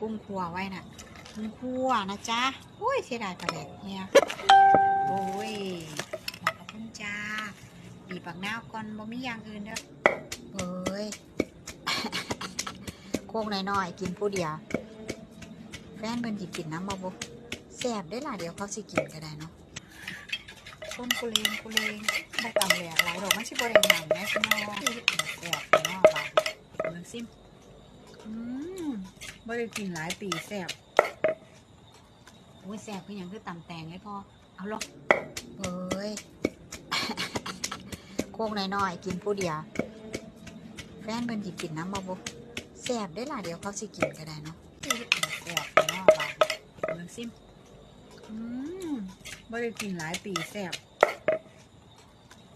กุ้งครัวไว้น่ะกุ้งครัวนะจ๊ะอุ้ยเสียดายปลาแดกเนี่ยโอ้ยขอบคุณจ้าบีบปักหน้าวก่อนบ่มีอย่างอื่นเด้อเอ้ยโคกน้อยๆกินผู้เดียวแฟนเพิ่นสิกินน้ำบ่บ่แซ่บได้ล่ะเดี๋ยวเขาสิกินก็ได้เนาะต้นกุเลงกุเลงบ่ตำแหลกหลายดอกมันสิบ่ได้หยังแม่พี่น้องแซ่บเนาะบาดเบิ่งซิมอืม บ่ได้กินหลายปีแซ่บโอ้ยแซ่บคือหยังคือตำแตงเลยพอเอาลงเอ้ยโคกน้อยๆกินผู้เดียวแฟนเพิ่นสิกินน้ำบ่บ่แซ่บได้อล่ะเดี๋ยวเขาสิกินก็ได้เนาะแซ่บเนาะบาดเบิ่งซิมอืมบ่ได้กินหลายปีแซ่บ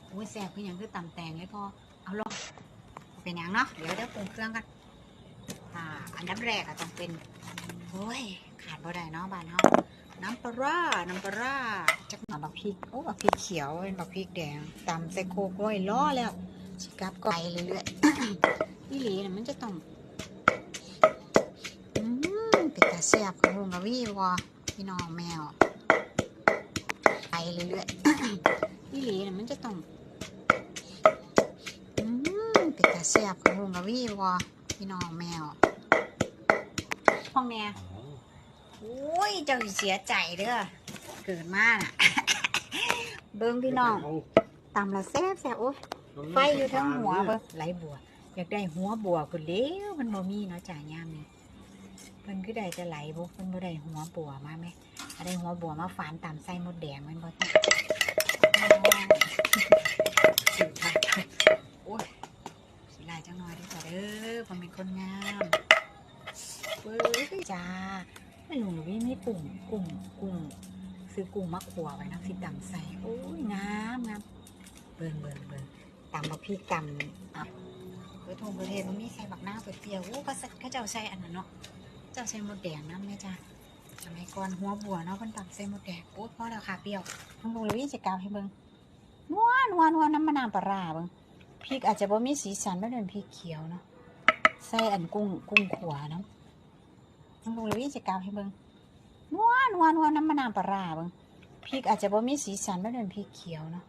โอ้ยแซ่บคือหยังคือตำแตงเลยพอเอาลงเป็นหยังเนาะเดี๋ยวเดี๋ยวปรุงเครื่องกัน อ่าอันดับแรกอะต้องเป็นโอ้ยขาดบ่ได้เนาะบ้านเฮาน้ำปลาร้าน้ำปลาร้าจักหน่อยบักพริกโอ้บักพริกเขียวเป็นบักพริกแดงตำใส่โคกไว้ล้อแล้วสิกับก็ไปเรื่อยๆอีหลีน่ะมันจะต้องอืมเป็นตาแซ่บของลุงกะวี่วะพี่น้องแมวไปเรื่อยๆอีหลีน่ะมันจะต้องอืมเป็นตาแซ่บของลุงกะวี่วะพี่น้องแมว ห้องแน่โอ้ยเจ้าสิเสียใจเด้อเกิดมาน่ะ เบิ้งพี่น้องตำละแซ่บแซ่บโอ้ไฟอยู่ทั้งหัวเบิ้งไหลบัว อยากได้หัวบัวก็เลี้ยวมันบ่มีเนาะจ่ายยามนี้เพิ่นคือได้จะไหลบ่เพิ่นบ่ได้หัวบัวมาไหมถ้าได้หัวบัวมาฝานตามไส้มดแดงมันบ่จ้ะสิค่ะโอ้ย สีลายจังหน่อยดีกว่าเด้อผมเป็นคนงามเว้ย จ้า ไม่ลุงหนูวิมีกุ้งกุ้งกุ้งซื้อกุ้งมาขัวไว้นะสิตำใส่โอ้ยงามงามเบิ่งเบิ่งเบิ่งตำบักพริกตำอะเบอร์ทงเบอร์เทนมันมีใส่บักหน้าเปรี้ยวโอ้ก็ใส่เขาเจ้าใส่อันนั้นเนาะเจ้าใส่หมดแดงน้ำแม่จ้าสมัยก่อนหัวบัวเนาะเพิ่นตำใส่หมดแดงโอ้พอแล้วค่ะเปรี้ยวลุงลุงวิจะกาวให้เบิ่งนัวนัวนัวน้ำมะนาวปลาร้าเบิ่งพริกอาจจะบ่มีสีสันไม่เป็นพริกเขียวเนาะใส่อันกุ้งกุ้งขัวเนาะ งลงเลยจะกาวให้เบิ่งนัวนัวนัวน้ำมะนาวปลาเบิ่งพริกอาจจะบ่มีสีสันไม่เป็นพริกเขียวเนาะ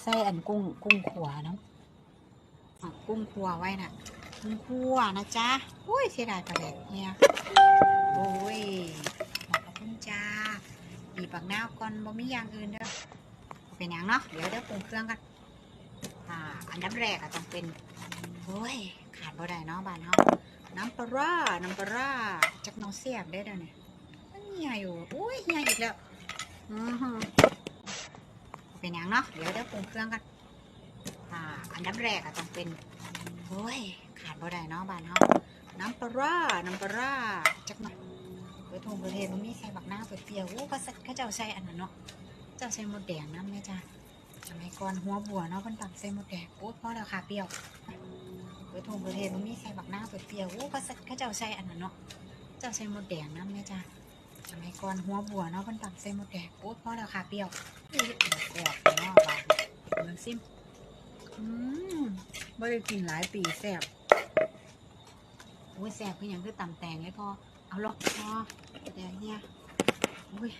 ใส่อันกุ้งกุ้งขัวเนาะกุ้งขัวไว้น่ะกุ้งขัวนะจ๊ะอุ้ยเสียดายปลาแดกเนี่ยโอ้ยขอบคุณจ้าบีบปักหน้าก่อนบ่มีอย่างอื่นเด้อเป็นหยังเนาะเดี๋ยวเดี๋ยวปรุงเครื่องกันอ่าอันดับแรกอะต้องเป็นโอ้ยขาดบ่ได้เนาะบ้านเฮา น้ำปลาน้ำปลาร้าจักน้องเสียบได้แล้วเนี่ยมันเหี่อยู่อุ้ยเหี่อีกแล้วอือฮึเป็นยังเนาะเดี๋ยวเดี๋ยวปรุงเครื่องกันอ่าอันดับแรกอะต้องเป็นโอ้ยขาดบ่ได้เนาะบ้านเฮาน้ำปลาน้ำปลาร้าจักหน่อยเบอร์โทงเบอร์เทมันมีใส่บักหน้าวเปรี้ยวโอ้ก็ใส่เขาเจ้าใส่อันนั้นเนาะเจ้าใส่หมดแดงน้ำแม่จ้าสมัยก่อนหัวบัวเนาะเพิ่นตำใส่หมดแดงโอ้พอแล้วค่ะเปรี้ยว เบอร์โทงเทนมันมีใส่บักหน้าเปรี้ยวๆโอ้ก็ใส่เขาเจ้าใส่อันนั้นเนาะเจ้าใส่หมดแดงน้ำแม่จ้าสมัยก่อนหัวบัวเนาะเพิ่นตำใส่หมดแดงโอ้พอแล้วค่ะเปรี้ยวแซ่บเนาะบาดเบิ่งซิมอืมบ่ได้กินหลายปีแซ่บโอ้ยแซ่บคือหยังคือตำแตงเลยพอเอาลงพอเดี๋ยวเฮียโอ้ย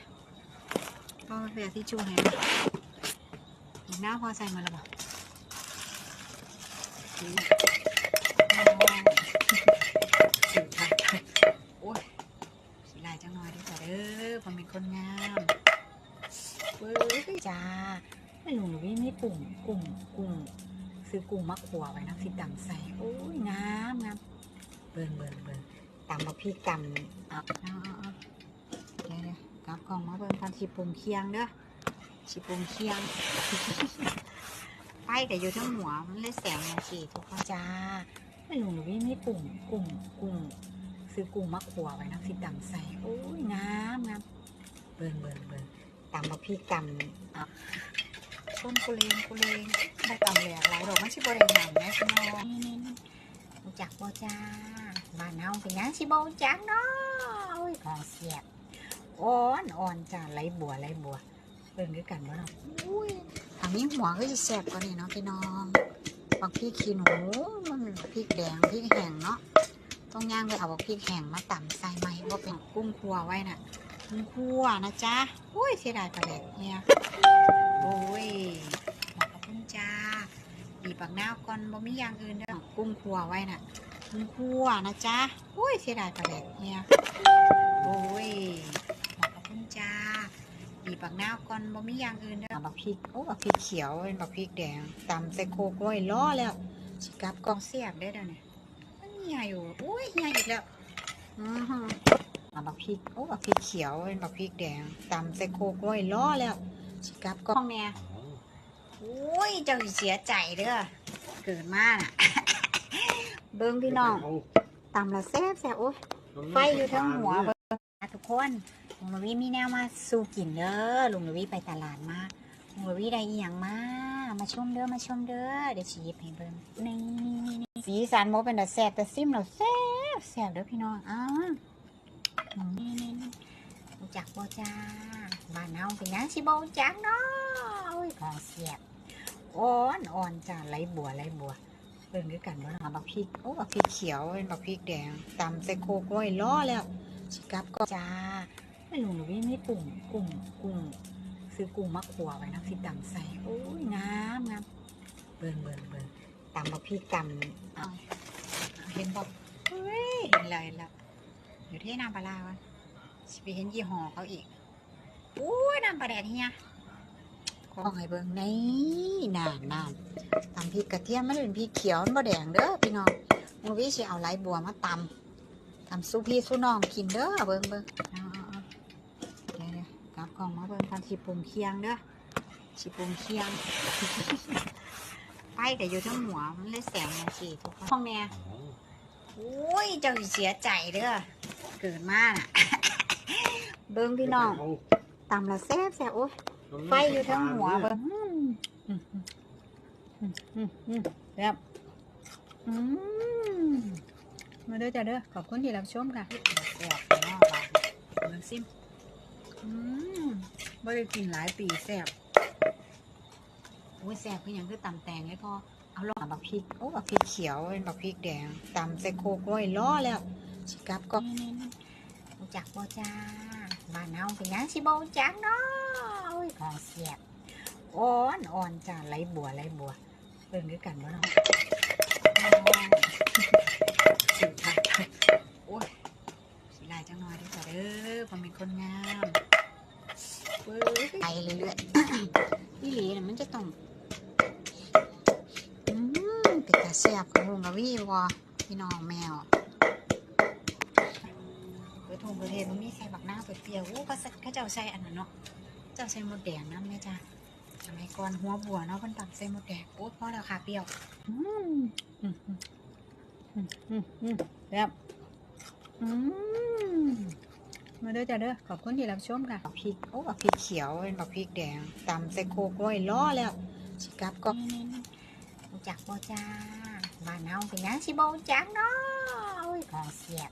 พอเบียที่ชูให้หน่อยอีกหน้าพอใส่มาแล้วบอกโอ้ยสีลายจังหน่อยดีกว่าเด้อผมเป็น คนงามเว้ยจ้าไม่ลุงหนูวิมีกุ้งกุ้งกุ้งซื้อกุ้งมาขัวไว้นะสิตำใส่โอ้ยงามงามเบิ่งเบิ่งเบิ่งตำมาพี่ตำเอาเอาเอาเดี๋ยวเดี๋ยวกลับกล่องมาเบิ่งตอนสีปรุงเคียงเด้อชิปรุงเคียงไปแต่อยู่ทั้งหัวมันเลยแสงมาฉีทุกคนจ้าไม่ลุงหนูวิมีกุ้งกุ้งกุ้งซื้อกุ้งมาขัวไว้นะสิตำใส่โอ้ยงามงาม เบิ่งเบิ่งเบิ่งตำมาพี่ตำต้นกุเลงกุเลงได้ตำแหลกหลายดอกมันชิบริหารนะพี่น้องนี่นี่รู้จักบ่จ้าบ้านเฮาเป็นยังชิบรู้จักเนาะโอ้ยของเสียบอ่อนอ่อนจ้าไหลบัวไหลบัวเบิ่งด้วยกันว่าเนาะอุ้ยถ้ามีหัวก็จะแซ่บกว่านี้เนาะพี่น้องบางพริกขี้หนูมันพริกแดงพริกแห้งเนาะต้องย่างไปเอาบักพริกแห้งมาตำใส่ใหม่กุ้งครัวไว้น่ะ กุ้งคั่วนะจ๊ะโอ้ยเสียดายปลาแดกเนี่ยโอ้ยขอบพระคุณจ้าบีบปักน้าก่อนบ่มีอย่างอื่นเด้อกุ้งคั่วไว้น่ะกุ้งคั่วนะจ๊ะโอ้ยเสียดายปลาแดกเนี่ยโอ้ยขอบพระคุณจ้าบีบปักน้าก่อนบ่มีอย่างอื่นเด้อบักพริกโอ้บักพริกเขียวเป็นบักพริกแดงตำใส่โคกล้วยล้อแล้วสิกับกองเสียบได้เด้อเนี่ยมันเหี่ยอยู่โอ้ยเหี่ยอีกแล้วอือฮึ เอาบักพริกโอ้บักพริกเขียวเป็นบักพริกแดงตำใส่โคกล้วยล้อแล้วสิกลับก็ห้องแม่โอ้ยเจ้าสิเสียใจเด้อเกิดมาน่ะเบิ้งพี่น้องตำแล้วแซ่บแซ่บโอ้ยไฟอยู่ทั้งหัวเบิ้งนะทุกคนลุงลวีมีแนวมาสู่กินเด้อลุงลวีไปตลาดมาลุงลวีได้อีหยังมามาชมเด้อมาชมเด้อเดี๋ยวชีหยิบให้เบิ้งนี่นี่นี่นี่สีสันโมเป็นแต่แซ่บแต่ซิมเราแซ่บแซ่บเด้อพี่น้องอ้าวนี่นี่นี่รู้ จักบ่จ้าบ้านเฮาเป็นยังสิบ่รู้จักเนาะโอ้ยของแซ่บอ่อนอ่อนจ้าไหลบัวไหลบัวเบิ่งด้วยกันว่าเอบักพริกโอ้บักพริกเขียวเป็นบักพริกแดงตำใส่โคกล้วยล้อแล้วชิกับก็จ้าไม่รู้หนูวิมีกุ้งกุ้งกุ้งซื้อกุ้งมาขัวไว้นะสิตำใส่โอ้ยงามงามเบิ่งเบิ่งเบิ่งตำบักพริกตำเห็นบอกเฮ้ยเห็นแล้ว เห็นแล้วเดี๋ยวเทน้ำปลาวะสิไปเห็นยี่ห้อเขาอีกโอ้ยน้ำปลาแดดเฮียของให้เบิ่งนี่นานนานตำพริกกระเทียมมันเป็นพริกเขียวมันบ่แดงเด้อพี่น้องมูวิสิเอาไหลบัวมาตำตำสู้พี่สู้น้องกินเด้อเบิ่งเบิ่งเอาเอาเอาเดี๋ยวเดี๋ยวกลับกล่องมาเบิ่งกันสิปรุงเคียงเด้อสิปรุงเคียงไปแต่อยู่ทั้งหัวมันเลยแสงมันสิทุกคนห้องแม่โอ้ยเจ้าเสียใจเด้อ เกิดมาน่ะเบิ่งพี่น้องตำแล้วแซ่บแซ่บโอ้ยไฟอยู่ทั้งหัวเบิ่งอืมอืมอืมอืมแบมมาเด้อจ้าเด้อขอบคุณที่รับชมค่ะแซ่บไปเนาะบาดเบิ่งซิมอืมบ่ได้กินหลายปีแซ่บโอ้ยแซ่บคือหยังคือตำแตงเลยพอเอาลองบักพริกโอ้บักพริกเขียวเป็นบักพริกแดงตำใส่โคกล้วยล้อแล้ว สิกลับก็นี่ๆรู้จักบ่จ้าบ้านเฮาเป็นหยังสิบ่รู้จักเนาะโอ้ยของแซ่บอ่อนอ่อนจ้าไหลบัวไหลบัวเบิ่งด้วยกันว่าเนาะสิค่ะโอ้ยสิลายจังหน่อยเด้วยจ้ะเด้อผมเป็นคนงามเว้ยไปเรื่อยๆพี่หลีน่ะมันจะต้องอืมเป็นตาแซ่บของลุงกะวี่วะพี่น้องแมว เปิดทงเปิดเทนมีใส่บักหน้าเปรี้ยวๆโอ้ก็เขาเจ้าใส่อันนั้นเนาะเจ้าใส่หมดแดงน้ำไหมจ้าสมัยก่อนหัวบัวเนาะเพิ่นตักใส่หมดแดงโอ้พอแล้วค่ะเปรี้ยวอืมอืมอืมอืมอืมแบบอืมมาเด้อจ้าเด้อขอบคุณที่รับชมค่ะบักพริกโอ้บักพริกเขียวเป็นบักพริกแดงตำใส่โคกล้วยล้อแล้วสิกับก็รู้จักบ่จ้าบ้านเฮาเป็นหยังสิบ่จักเนาะโอ้ยของเสียบ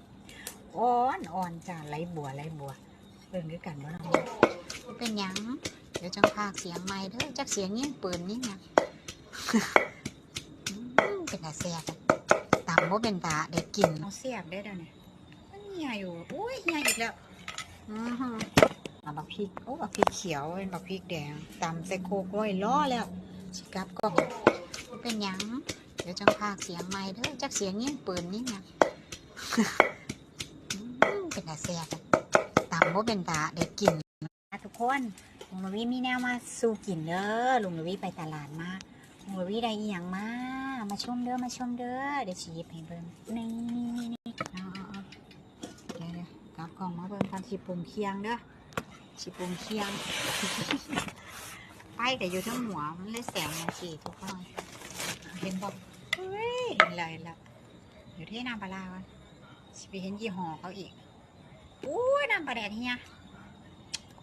อ่อนอ่อนจ้าไหลบัวไหลบัวเบิ่งด้วยกันว่าเนาะเป็นหยัง เดี๋ยวจังพากเสียงใหม่เด้อจักเสียงยิ่งปืนยิ่งหยังอืมเป็นตาแซ่บตำบ่เป็นตาเด็กกินเอาเสียบได้แล้วเนี่ยมันเหี่ยอยู่โอ้ยเหี่ยอีกแล้วอือฮึเอาบักพริกโอ้บักพริกเขียวเป็นบักพริกแดงตำใส่โคกล้วยล้อแล้วสิกลับก็เป็นหยัง เดี๋ยวจังพากเสียงใหม่เด้อจักเสียงยิ่งปืนยิ่งหยังอืม เป็นตาแซ่บตำบ่เป็นตาเด็กกินค่ะทุกคนลุงลวีมีแนวมาสู่กินเด้อลุงลวีไปตลาดมาลุงลวีได้อีหยังมามาชมเด้อมาชมเด้อเดี๋ยวชีหยิบให้เบิ่งนี่นี่นี่นี่เอาเอาเดี๋ยวเดี๋ยวกลับกล่องมาเบิ่งกันชีปรุงเคียงเด้อชีปรุงเคียงไปแต่อยู่ทั้งหัวมันเลยแสงมันสีทุกคนเห็นบอกเฮ้ยเห็นแล้วเห็นแล้วเดี๋ยวเทน้ำปลาร้าวะสิไปเห็นยี่ห้อเขาอีก อ้ยน้ำปลาแดดเฮีย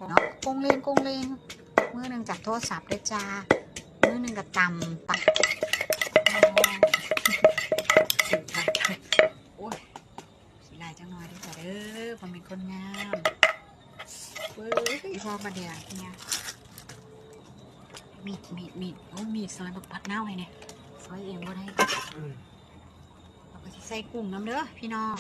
เนาะกงเลงกงเลงมือหนึ่งจับโทรศัพท์ด้วยจ้ามือหนึ่งก็ตำตักสิค่ะโอ้ยสิลายจังหน่อยเด้วยจ้ะเด้อผมเป็นคนงามเว้ยพอประเดี๋ยวเนี่ยมีดมีดมีดโอ้มีดซอยบักปัดเน่าให้เนี่ยซอยเองบ่ได้เราก็สิใส่กุ้งน้ำเด้อพี่น้อง